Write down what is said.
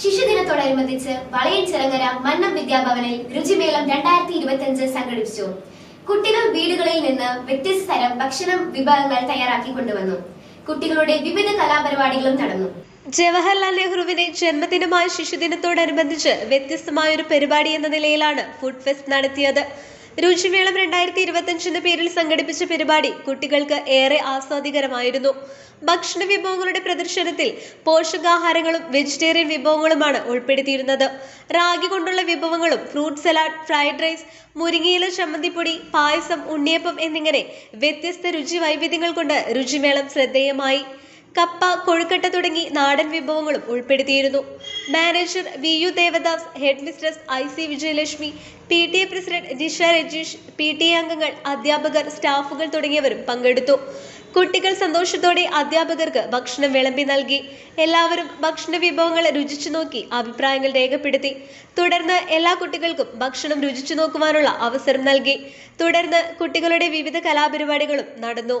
ശിശുദിനത്തോടനുബന്ധിച്ച് വളയൻ ചിറങ്ങര മന്നം വിദ്യാഭവനിൽ രുചിമേളം രണ്ടായിരത്തി ഇരുപത്തിയഞ്ച് സംഘടിപ്പിച്ചു. കുട്ടികൾ വീടുകളിൽ നിന്ന് വ്യത്യസ്ത തരം ഭക്ഷണം വിഭവങ്ങൾ തയ്യാറാക്കി കൊണ്ടുവന്നു. കുട്ടികളുടെ വിവിധ കലാപരിപാടികളും നടന്നു. ജവഹർലാൽ നെഹ്റുവിന്റെ ജന്മദിനമായ ശിശുദിനത്തോടനുബന്ധിച്ച് വ്യത്യസ്തമായ ഒരു പരിപാടി എന്ന നിലയിലാണ് ഫുഡ് ഫെസ്റ്റ് നടത്തിയത്. രുചിമേളം രണ്ടായിരത്തി ഇരുപത്തിയഞ്ച് എന്ന പേരിൽ സംഘടിപ്പിച്ച പരിപാടി കുട്ടികൾക്ക് ഏറെ ആസ്വാദികരമായിരുന്നു. ഭക്ഷണ വിഭവങ്ങളുടെ പ്രദർശനത്തിൽ പോഷകാഹാരങ്ങളും വെജിറ്റേറിയൻ വിഭവങ്ങളുമാണ് ഉൾപ്പെടുത്തിയിരുന്നത്. റാഗി കൊണ്ടുള്ള വിഭവങ്ങളും ഫ്രൂട്ട് സലാഡ് ഫ്രൈഡ് റൈസ് മുരിങ്ങയില ചമ്മന്തിപ്പൊടി പായസം ഉണ്ണിയപ്പം എന്നിങ്ങനെ വ്യത്യസ്ത രുചി വൈവിധ്യങ്ങൾ കൊണ്ട് രുചിമേളം ശ്രദ്ധേയമായി. കപ്പ കൊഴുക്കട്ട തുടങ്ങി നാടൻ വിഭവങ്ങളും ഉൾപ്പെടുത്തിയിരുന്നു. Manager V U Devadas head mistress I C Vijayalakshmi P T A president Jisha Rajeesh P T A അംഗങ്ങൾ അധ്യാപകർ സ്റ്റാഫുകൾ തുടങ്ങിയവരും പങ്കെടുത്തു. കുട്ടികൾ സന്തോഷത്തോടെ അധ്യാപകർക്ക് ഭക്ഷണം വിളമ്പി നൽകി. എല്ലാവരും ഭക്ഷണ വിഭവങ്ങൾ രുചിച്ചു നോക്കി അഭിപ്രായങ്ങൾ രേഖപ്പെടുത്തി. തുടർന്ന് എല്ലാ കുട്ടികൾക്കും ഭക്ഷണം രുചിച്ചു നോക്കുവാനുള്ള അവസരം നൽകി. തുടർന്ന് കുട്ടികളുടെ വിവിധ കലാപരിപാടികളും നടന്നു.